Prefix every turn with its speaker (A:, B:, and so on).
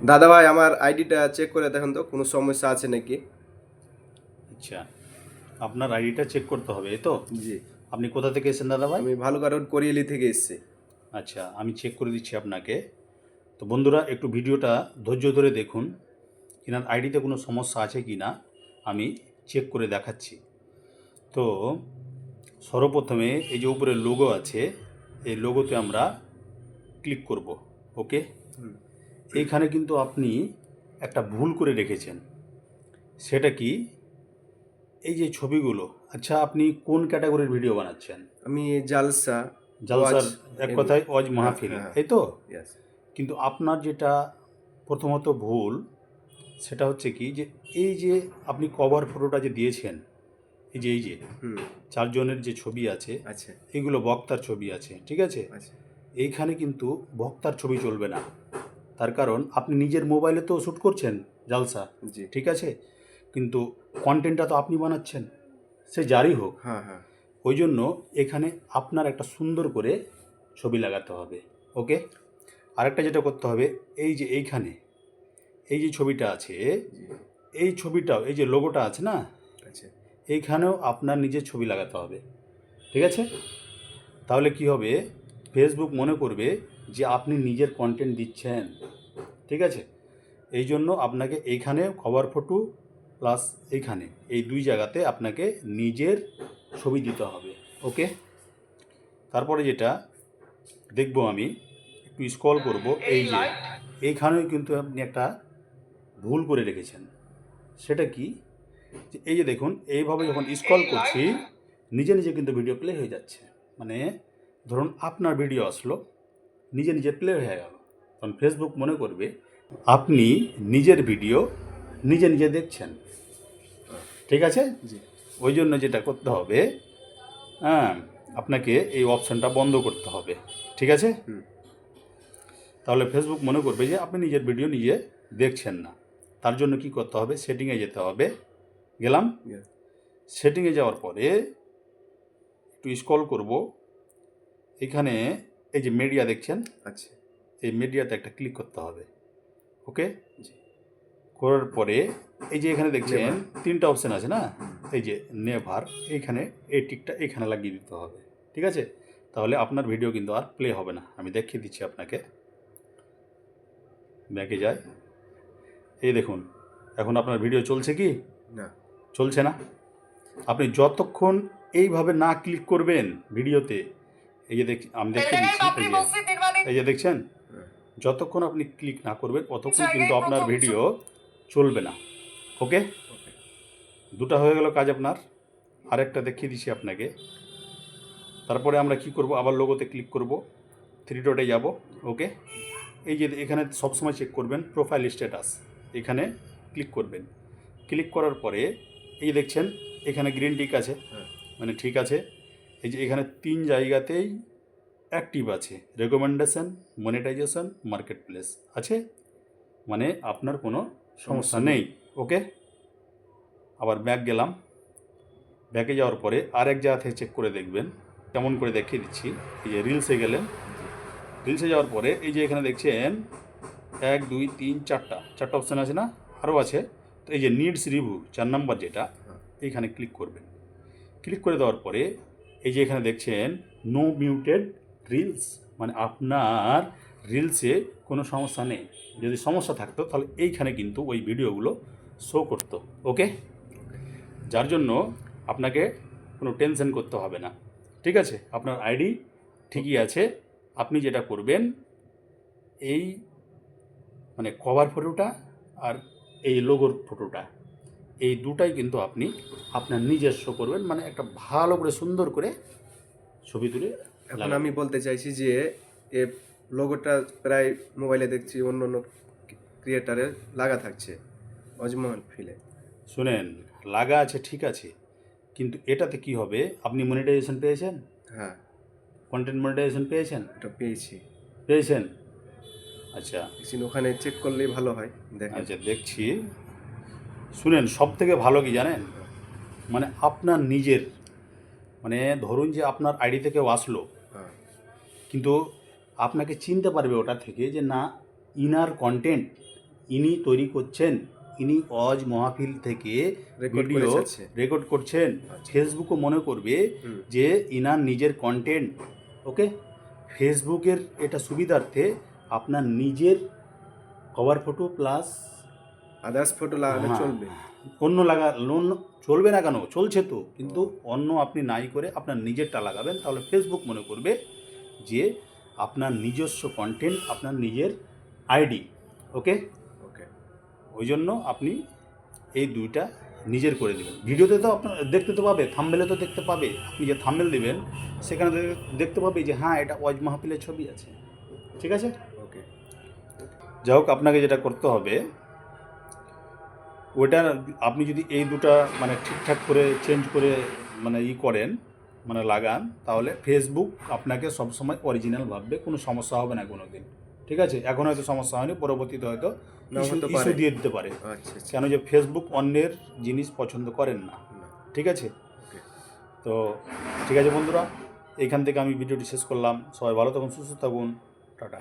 A: দাদা ভাই আমার আইডিটা চেক করে দেখেন তো কোনো সমস্যা আছে নাকি?
B: আচ্ছা আপনার আইডিটা চেক করতে হবে এই তো?
A: জি।
B: আপনি কোথা থেকে এসেছেন দাদা ভাই
A: আমি ভালো কারণ করিয়েলি থেকে এসেছি।
B: আচ্ছা আমি চেক করে দিচ্ছি আপনাকে। তো বন্ধুরা একটু ভিডিওটা ধৈর্য ধরে দেখুন কিনার আইডিতে কোনো সমস্যা আছে কি না আমি চেক করে দেখাচ্ছি। তো সর্বপ্রথমে এই যে উপরে লোগো আছে এই লোগোতে আমরা ক্লিক করব ওকে
A: হুম।
B: এইখানে কিন্তু আপনি একটা ভুল করে রেখেছেন। সেটা কি? এই যে ছবিগুলো আচ্ছা আপনি কোন ক্যাটাগরির ভিডিও বানাচ্ছেন?
A: আমি জালসা
B: জালসার এক। কথায় অজ মাহফিল
A: হ্যাঁ।
B: এই তো? কিন্তু আপনার যেটা প্রথমত ভুল সেটা হচ্ছে কি যে এই যে আপনি কভার ফটোটা যে দিয়েছেন এই যে এই যে
A: হুম।
B: চারজনের যে ছবি আছে
A: আচ্ছা
B: এগুলো বক্তার ছবি আছে ঠিক আছে। এইখানে কিন্তু বক্তার ছবি চলবে না। তার কারণ আপনি নিজের মোবাইলে তো শ্যুট করছেন জালসা
A: জি।
B: ঠিক আছে? কিন্তু কন্টেন্টটা তো আপনি বানাচ্ছেন সে যারই হোক।
A: হ্যাঁ হ্যাঁ।
B: ওই জন্য এখানে আপনার একটা সুন্দর করে ছবি লাগাতে হবে ওকে? আরেকটা যেটা করতে হবে এই যে এইখানে এই যে ছবিটা আছে এই ছবিটাও এই যে লোগোটা আছে না? এইখানেও আপনার নিজের ছবি লাগাতে হবে ঠিক আছে? তাহলে কি হবে? ফেসবুক মনে করবে যে আপনি নিজের কন্টেন্ট দিচ্ছেন ঠিক আছে? এই জন্য আপনাকে এইখানে খবর ফটো প্লাস এইখানে এই দুই জায়গাতে আপনাকে নিজের ছবি দিতে হবে ওকে তারপরে যেটা দেখব আমি একটু স্কল করব এই যে এইখানেও কিন্তু আপনি একটা ভুল করে রেখেছেন। সেটা কি? যে এই যে দেখুন এইভাবে যখন স্কল করছি নিজে নিজে কিন্তু ভিডিও প্লে হয়ে যাচ্ছে। মানে ধরুন আপনার ভিডিও আসলো নিজে নিজে প্লে হয়ে গেল। তখন ফেসবুক মনে করবে আপনি নিজের ভিডিও নিজে নিজে দেখছেন। ঠিক আছে? ওই জন্য যেটা করতে হবে হ্যাঁ আপনাকে এই অপশানটা বন্ধ করতে হবে। ঠিক আছে?
A: হুম।
B: তাহলে ফেসবুক মনে করবে যে আপনি নিজের ভিডিও নিজে দেখছেন না। তার জন্য কি করতে হবে? সেটিংয়ে যেতে হবে। গেলাম? সেটিংয়ে যাওয়ার পরে একটু স্কল করব। এখানে এই যে মিডিয়া দেখছেন
A: আচ্ছা।
B: এই মিডিয়াতে একটা ক্লিক করতে হবে ওকে করার পরে এই যে এখানে দেখছেন. তিনটা অপশান আছে না? এই যে নেভার এইখানে এই টিকটা এখানে লাগিয়ে দিতে হবে ঠিক আছে? তাহলে আপনার ভিডিও কিন্তু আর প্লে হবে না আমি দেখিয়ে দিচ্ছি আপনাকে। ব্যাকে যায়। এই দেখুন এখন আপনার ভিডিও চলছে কি?
A: না।
B: চলছে না? আপনি যতক্ষণ এইভাবে না ক্লিক করবেন ভিডিওতে এই যে দেখ আমি দেখিয়ে দিচ্ছি এই যে দেখছেন। যতক্ষণ আপনি ক্লিক না করবেন ততক্ষণ কিন্তু আপনার ভিডিও চলবে না। ওকে
A: ওকে
B: দুটা হয়ে গেল কাজ আপনার। আরেকটা দেখিয়ে দিচ্ছি আপনাকে। তারপরে আমরা কি করব? আবার লোগোতে ক্লিক করব। থ্রি ডটে যাব। ওকে এই যে এখানে সবসময় চেক করবেন প্রোফাইল স্ট্যাটাস এখানে ক্লিক করবেন। ক্লিক করার পরে এই দেখছেন এখানে গ্রিন টিক আছে।
A: হ্যাঁ।
B: মানে ঠিক আছে। এই যে এখানে তিন জায়গাতেই অ্যাক্টিভ আছে। রেকমেন্ডেশন মনিটাইজেশন মার্কেট প্লেস আছে। মানে আপনার কোনো সমস্যা নেই। ওকে আবার ব্যাক গেলাম। ব্যাকে যাওয়ার পরে আর এক জায়গা থেকে চেক করে দেখবেন। কেমন করে দেখিয়ে দিচ্ছি। এই যে রিলসে গেলেন। রিলসে যাওয়ার পরে এই যে এখানে দেখছেন এক দুই তিন চারটা। চারটা অপশান আছে না? আরও আছে। তো এই যে নিডস রিভিউ চার নাম্বার যেটা
A: হ্যাঁ।
B: এইখানে ক্লিক করবেন। ক্লিক করে দেওয়ার পরে এই যে এখানে দেখছেন নো মিউটেড রিলস মানে আপনার রিলসে কোনো সমস্যা নেই। যদি সমস্যা থাকতো, তাহলে এইখানে কিন্তু ওই ভিডিওগুলো শো করতো ওকে যার জন্য আপনাকে কোনো টেনশন করতে হবে না, ঠিক আছে? আপনার আইডি ঠিকই আছে। আপনি যেটা করবেন, এই মানে কভার ফটোটা আর এই লোগোর ফটোটা এই দুটাই কিন্তু আপনি আপনার নিজস্ব করবেন মানে একটা ভালো করে সুন্দর করে ছবি তুলে
A: এখন আমি বলতে চাইছি যে এ লোগোটা প্রায় মোবাইলে দেখছি অন্য অন্য ক্রিয়েটারের লাগা থাকছে অজমহল ফিলে।
B: শুনেন লাগা আছে ঠিক আছে কিন্তু এটাতে কি হবে? আপনি মনিটাইজেশন পেয়েছেন?
A: হ্যাঁ।
B: কন্টেন্ট মনিটাইজেশন পেয়েছেন?
A: এটা পেয়েছি।
B: পেয়েছেন? আচ্ছা।
A: ওখানে চেক করলেই ভালো হয়
B: আচ্ছা দেখছি। শুনেন সব থেকে ভালো কি জানেন? মানে আপনার নিজের মানে ধরুন যে আপনার আইডি থেকে আসলো
A: হ্যাঁ।
B: কিন্তু আপনাকে চিনতে পারবে ওটা থেকে যে না ইনার কন্টেন্ট ইনি তৈরি করছেন ইনি অজ মহাফিল থেকে ভিডিও রেকর্ড করছেন।
A: আচ্ছা।
B: ফেসবুকও মনে করবে যে ইনার নিজের কন্টেন্ট ওকে ফেসবুকের এটা সুবিধার্থে আপনার নিজের cover photo plus
A: others photo লাগালে
B: হ্যাঁ।
A: চলবে।
B: অন্য লাগা লোন চলবে না কেন? চলছে তো। কিন্তু অন্য আপনি নাই করে আপনার নিজেরটা লাগাবেন তাহলে ফেসবুক মনে করবে যে আপনার নিজস্ব কন্টেন্ট আপনার নিজের আইডি ওকে
A: ওকে
B: ওই জন্য আপনি এই দুইটা নিজের করে দেবেন। ভিডিওতে তো আপনার দেখতে তো পাবে থাম্বেলে তো দেখতে পাবে। আপনি যে থাম্বেল দেবেন সেখানে দেখতে পাবে যে হ্যাঁ এটা ওয়াজ মাহফিলের ছবি আছে। ঠিক আছে?
A: ওকে
B: যাই হোক আপনাকে যেটা করতে হবে ওইটা আপনি যদি এই দুটা মানে ঠিকঠাক করে চেঞ্জ করে মানে ই করেন মানে লাগান তাহলে ফেসবুক আপনাকে সবসময় অরিজিনাল ভাববে কোনো সমস্যা হবে না কোনো দিন ঠিক আছে? এখন হয়তো সমস্যা হয়নি পরবর্তীতে হয়তো ইস্যু দিয়ে দিতে পারে।
A: আচ্ছা আচ্ছা।
B: কেন যে ফেসবুক অন্যের জিনিস পছন্দ করেন না। ঠিক আছে? তো ঠিক আছে বন্ধুরা এইখান থেকে আমি ভিডিওটি শেষ করলাম। সবাই ভালো থাকুন সুস্থ থাকুন। টাটা।